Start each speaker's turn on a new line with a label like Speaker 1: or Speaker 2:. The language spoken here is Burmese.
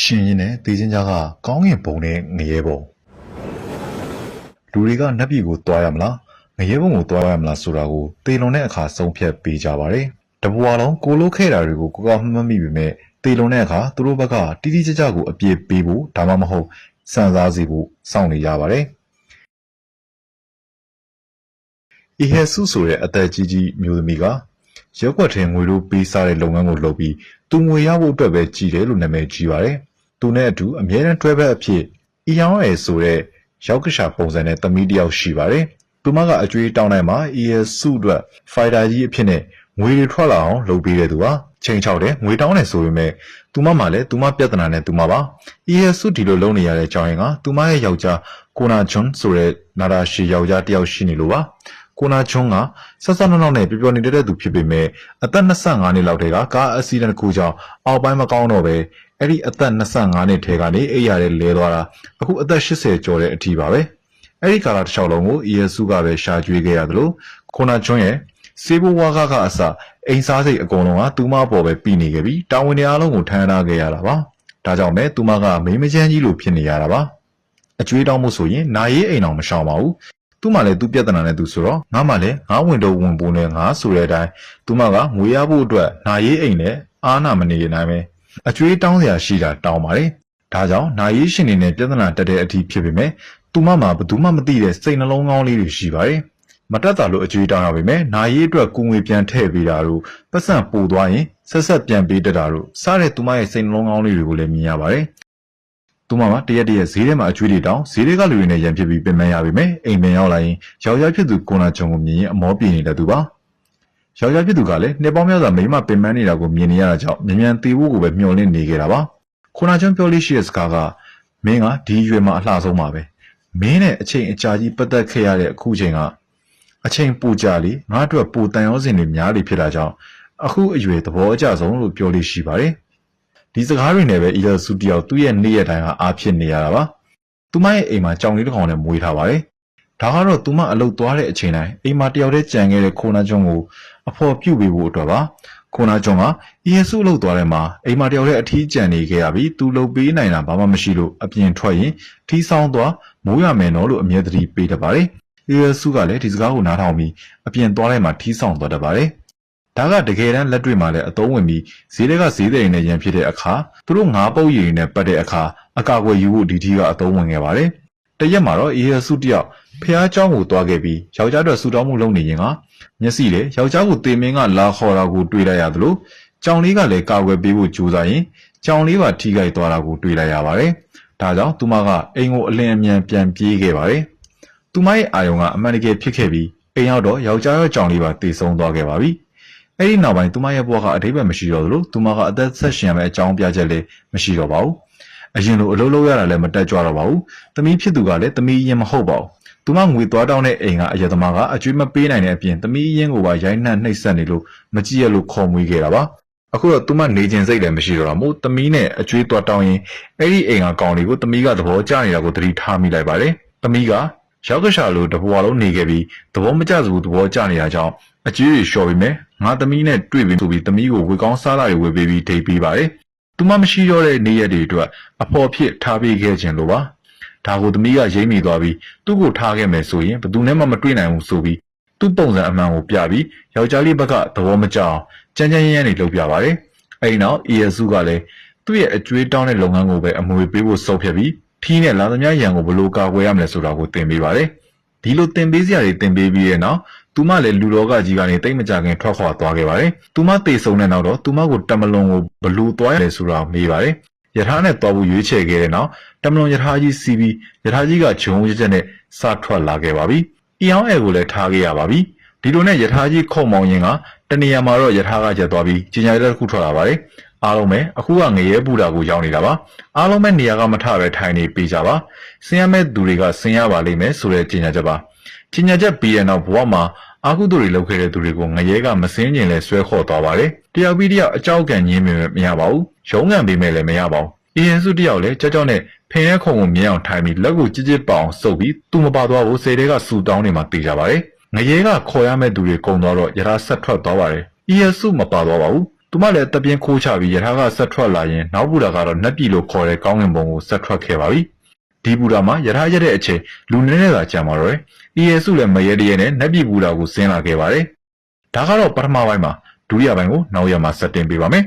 Speaker 1: ရှင်ရင်နဲ့တေးချင်းကြားကကောင်းကင်ဘုံနဲ့ငရဲဘုံလူတွေကနတ်ပြည်ကိုတွားရမလားငရဲဘုံကိုတွားရမလားဆိုတာကိုတေလွန်တဲ့အခါဆုံးဖြတ်ပေးကြပါတယ်တဘွာလုံးကိုလို့ခဲ့တာတွေကိုကိုကမှတ်မိပေမဲ့တေလွန်တဲ့အခါသူတို့ဘက်ကတိတိကျကျကိုအပြည့်ပေးဖို့ဒါမှမဟုတ်စံစားစီဖို့စောင့်နေကြပါတယ်အီဟက်ဆုဆိုတဲ့အသက်ကြီးကြီးမျိုးသမီးက ရက်ွက်ထဲငွေတို့ပေးစားတဲ့လုပ်ငန်းကိုလုပ်ပြီးသူငွေရဖို့အတွက်ပဲကြီးတယ်လို့နာမည်ကြီးပါတယ်။သူနဲ့အတူအမြဲတမ်းတွဲဘက်အဖြစ်အီယောင်အဲဆိုတဲ့ရောက်ကရှာပုံစံနဲ့သမီးတစ်ယောက်ရှိပါတယ်။သူမကအကျွေးတောင်းတိုင်းမှာ ES စုအတွက်ဖိုက်တာကြီးအဖြစ်နဲ့ငွေတွေထွက်လာအောင်လုပ်ပေးတဲ့သူပါ။ချိန်ချောက်တယ်ငွေတောင်းတယ်ဆိုပေမဲ့သူမမှလည်းသူမပြဿနာနဲ့သူမပါ။ ES စုဒီလိုလုပ်နေရတဲ့အကြောင်းရင်းကသူမရဲ့ယောက်ျားကိုနာချွန်ဆိုတဲ့နာရာရှီယောက်ျားတစ်ယောက်ရှိနေလို့ပါ။ ကိုနာချွန်းကဆက်ဆက်နောက်နောက်နဲ့ပျော်ပျော်နေတဲ့သူဖြစ်ပေမဲ့အသက်25နှစ်လောက်တည်းကကားအက်ဆီဒန့်တစ်ခုကြောင့်အောက်ပိုင်းမကောင်းတော့ပဲအဲ့ဒီအသက်25နှစ်ထဲကနေအိပ်ရတဲ့လဲသွားတာအခုအသက်80ကျော်တဲ့အထိပါပဲအဲ့ဒီကာလတစ်လျှောက်လုံးကို ESU ကပဲရှာကျွေးခဲ့ရတယ်လို့ကိုနာချွန်းရဲ့စေဘဝါကကအစအိမ်စားစိတ်အကုန်လုံးကသူမပေါ်ပဲပြီးနေခဲ့ပြီးတာဝန်တွေအားလုံးကိုထမ်းထားခဲ့ရတာပါဒါကြောင့်ပဲသူမကမိမချမ်းကြီးလိုဖြစ်နေရတာပါအကျွေးတောင်းမှုဆိုရင်နာရေးအိမ်အောင်မရှောင်ပါဘူး သူ့မှာလည်းသူပြဿနာနဲ့သူဆိုတော့ငါမှလည်းငါဝင်တော့ဝင်ပိုးနဲ့ငါဆိုတဲ့အတိုင်းသူမကငွေရဖို့အတွက်နာရေးအိမ်နဲ့အာနာမနေနိုင်ပဲအကျွေးတောင်းစရာရှိတာတောင်းပါတယ်ဒါကြောင့်နာရေးရှင်နေနဲ့ပြဿနာတက်တဲ့အထိဖြစ်ပေမဲ့သူမမှာဘယ်သူမှမသိတဲ့စိတ်နှလုံးကောင်းလေးတွေရှိပါတယ်မတက်တာလို့အကျွေးတောင်းရပါမယ်နာရေးအတွက်ကိုငွေပြန်ထည့်ပေးတာတို့ပတ်စံပို့သွားရင်ဆက်ဆက်ပြန်ပေးတတ်တာတို့စားတဲ့သူမရဲ့စိတ်နှလုံးကောင်းလေးတွေကိုလည်းမြင်ရပါတယ် သူမမှာတရက်တရက်ဈေးထဲမှာအကျွေးတွေတောင်းဈေးတွေကလူတွေနဲ့ရံဖြစ်ပြီးပြင်ပန်းရပါမယ်အိမ်ပြန်ရောက်လာရင်ယောက်ျားဖြစ်သူကိုနာချုံကိုမြင်ရင်အမောပြေနေတဲ့သူပါယောက်ျားဖြစ်သူကလည်းနှစ်ပေါင်းများစွာမိန်းမပင်ပန်းနေတာကိုမြင်နေရတာကြောင့်မြန်မြန်သေးဖို့ကိုပဲမျှော်လင့်နေခဲ့တာပါကိုနာချုံပြောလို့ရှိတဲ့စကားကမင်းကဒီရွယ်မှာအလှဆုံးပါပဲမင်းနဲ့အချိန်အကြာကြီးပတ်သက်ခဲ့ရတဲ့အခုချိန်ကအချိန်ပူကြလေငါအတွက်ပူတန်ရောစင်တွေများလေဖြစ်တာကြောင့်အခုအရွယ်သဘောအကျဆုံးလို့ပြောလို့ရှိပါတယ် ဒီစကားတွေနဲ့ပဲအီယာစုတယောက်သူ့ရဲ့နေ့ရက်တိုင်းကအားဖြစ်နေရတာပါသူမရဲ့အိမ်မှာကြောင်လေးတစ်ကောင်နဲ့မွေးထားပါတယ်ဒါကတော့သူမအလုတ်သွားတဲ့အချိန်တိုင်းအိမ်မှာတယောက်တည်းကြံခဲ့တဲ့ခိုနာကျွန်းကိုအဖော်ပြုတ်ပေးဖို့အတွက်ပါခိုနာကျွန်းကအီယာစုအလုတ်သွားတဲ့မှာအိမ်မှာတယောက်တည်းအထီးကျန်နေခဲ့ရပြီးသူလုတ်ပေးနိုင်တာဘာမှမရှိလို့အပြင်ထွက်ရင်ထီးဆောင်သွားမိုးရမယ်နော်လို့အမြဲတမ်းပေးတတ်ပါတယ်အီယာစုကလည်းဒီစကားကိုနားထောင်ပြီးအပြင်သွားတိုင်းမှာထီးဆောင်သွားတတ်ပါတယ် ဒါကတကယ်တမ်းလက်တွေ့မှာလည်းအသုံးဝင်ပြီးဈေးတွေကဈေးတွေနဲ့ရန်ဖြစ်တဲ့အခါသူတို့ငါးပုတ်ရည်နဲ့ပတ်တဲ့အခါအကာအကွယ်ယူဖို့ဒီထီးကအသုံးဝင်ခဲ့ပါတယ်။တရက်မှာတော့အေရစုတယောက်ဖះเจ้าကိုတွားခဲ့ပြီးယောက်ျားတို့ဆူတောင်းမှုလုပ်နေရင်ကမျက်စိလေယောက်ျားကိုတေမင်းကလာခေါ်တာကိုတွေ့လိုက်ရသလိုကြောင်လေးကလည်းကာကွယ်ပေးဖို့ကြိုးစားရင်ကြောင်လေးပါထိခိုက်သွားတာကိုတွေ့လိုက်ရပါတယ်။ဒါကြောင့်သူမကအိမ်ကိုအလင်းအမြန်ပြန်ပြေးခဲ့ပါတယ်။သူမရဲ့အာယုံကအမှန်တကယ်ဖြစ်ခဲ့ပြီးအိမ်ရောက်တော့ယောက်ျားရောကြောင်လေးပါတေဆုံးသွားခဲ့ပါပြီ။ အဲ့ဒီနောက်ပိုင်းသူမရဲ့ဘဝကအတိတ်ပဲမရှိတော့သလိုသူမကအသက်ဆက်ရှင်ရမယ့်အကြောင်းပြချက်လည်းမရှိတော့ပါဘူးအရင်လိုအလုပ်လုပ်ရတာလည်းမတက်ကြွတော့ပါဘူးသမီးဖြစ်သူကလည်းသမီးရင်မဟုတ်ပါဘူးသူမငွေသွားတောင်းတဲ့အိမ်ကအယသမားကအကျွေးမပေးနိုင်တဲ့အပြင်သမီးရင်ကိုပါရိုင်းနှက်နှိပ်စက်နေလို့မကြည့်ရလို့ခေါ်မွေးခဲ့တာပါအခုတော့သူမနေခြင်းစိတ်လည်းမရှိတော့တာမို့သမီးနဲ့အကျွေးသွားတောင်းရင်အဲ့ဒီအိမ်ကကောင်လေးကိုသမီးကသဘောကျနေတာကိုသတိထားမိလိုက်ပါတယ်သမီးကရောက်ကရှာလို့တဘွားလုံးနေခဲ့ပြီးသဘောမကျစဘူးသဘောကျနေတာကြောင့်အကျွေးလျှော်ပြီးမယ် ငါသမီးနဲ့တွေ့ပြီးဆိုပြီးသမီးကိုဝေကောင်းစားလာတွေဝေပေးပြီးထိပ်ပေးပါတယ်။သူမမရှိတော့တဲ့နေ့ရက်တွေအတွက်အဖော်ဖြစ်ထားပေးခဲ့ခြင်းလိုပါ။ဒါကိုသမီးကရိမ့်မိသွားပြီးသူ့ကိုထားခဲ့မယ်ဆိုရင်ဘယ်သူနဲ့မှမတွေ့နိုင်ဘူးဆိုပြီးသူ့ပုံစံအမှန်ကိုပြပြီးယောက်ျားလေးဘက်ကသဘောမကျအောင်ကြမ်းကြမ်းရမ်းရမ်းနေလုပ်ပြပါတယ်။အဲဒီနောက်အေယစုကလည်းသူ့ရဲ့အကျွေးတောင်းတဲ့လုပ်ငန်းကိုပဲအမွေပေးဖို့စုပ်ဖြတ်ပြီးထီးနဲ့လာသမျှရန်ကိုဘယ်လိုကာကွယ်ရမလဲဆိုတာကိုသင်ပေးပါတယ်။ ဒီလိုသင်ပေးစရာတွေသင်ပေးပြီးတဲ့နောက်သူမလည်းလူတော်ကကြီးကနေတိတ်မကြခင်ထွက်ခွာသွားခဲ့ပါတယ်။သူမတေဆုံတဲ့နောက်တော့သူမကိုတမလွန်ကိုဘလူသွားရဲဆိုတာမေးပါတယ်။ယထာနဲ့သွားဖို့ရွေးချယ်ခဲ့တဲ့နောက်တမလွန်ယထာကြီးစီးပြီးယထာကြီးကဂျုံရက်ချက်နဲ့စထွက်လာခဲ့ပါပြီ။အီအောင်အဲကိုလည်းထားခဲ့ရပါပြီ။ဒီလိုနဲ့ယထာကြီးခုံမောင်ရင်ကတနေရာမှာတော့ယထာကကျသွားပြီးကျင်ညာရက်တစ်ခုထွက်လာပါတယ်။ အားလုံးပဲအခုကငရဲပူတာကိုရောက်နေတာပါအားလုံးပဲနေရာကမထပဲထိုင်နေပေးကြပါဆင်းရမဲ့သူတွေကဆင်းရပါလိမ့်မယ်ဆိုတဲ့ကြေညာချက်ပါကြေညာချက်ပြီးတဲ့နောက်ဘဝမှာအာဟုသူတွေလုပ်ခဲ့တဲ့သူတွေကိုငရဲကမစင်းကျင်လဲဆွဲခေါ်သွားပါတယ်တယောက်ပြီးတယောက်အကြောက်ကန်ညင်းမြင်မရပါဘူးရုံးကန်ပေးမယ်လည်းမရပါဘူးအီယန်စုတယောက်လည်းကြောက်ကြောက်နဲ့ဖင်ရဲခုံကိုမြင်အောင်ထိုင်ပြီးလက်ကိုကြစ်ကြစ်ပအောင်စုပ်ပြီးသူ့မပါသွားဘူးစေတဲကစူတောင်းနေမှတေးကြပါတယ်ငရဲကခေါ်ရမဲ့သူတွေကုံသွားတော့ယထာဆက်ထွက်သွားပါတယ်အီယန်စုမပါသွားပါဘူး သူမလည်းတပ်ပြင်းခိုးချပြီးယထာကဆက်ထွက်လာရင်နောက်ဘူတာကတော့နတ်ပြည်လို့ခေါ်တဲ့ကောင်းကင်ဘုံကိုဆက်ထွက်ခဲ့ပါပြီဒီဘူတာမှာယထာရက်တဲ့အချိန်လူနည်းနည်းသာကြံပါတော့တယ်အီယေစုလည်းမရဲတရဲနဲ့နတ်ပြည်ဘူတာကိုဆင်းလာခဲ့ပါတယ်ဒါကတော့ပထမပိုင်းမှာဒုတိယပိုင်းကိုနောက်ရက်မှာဆက်တင်ပေးပါမယ်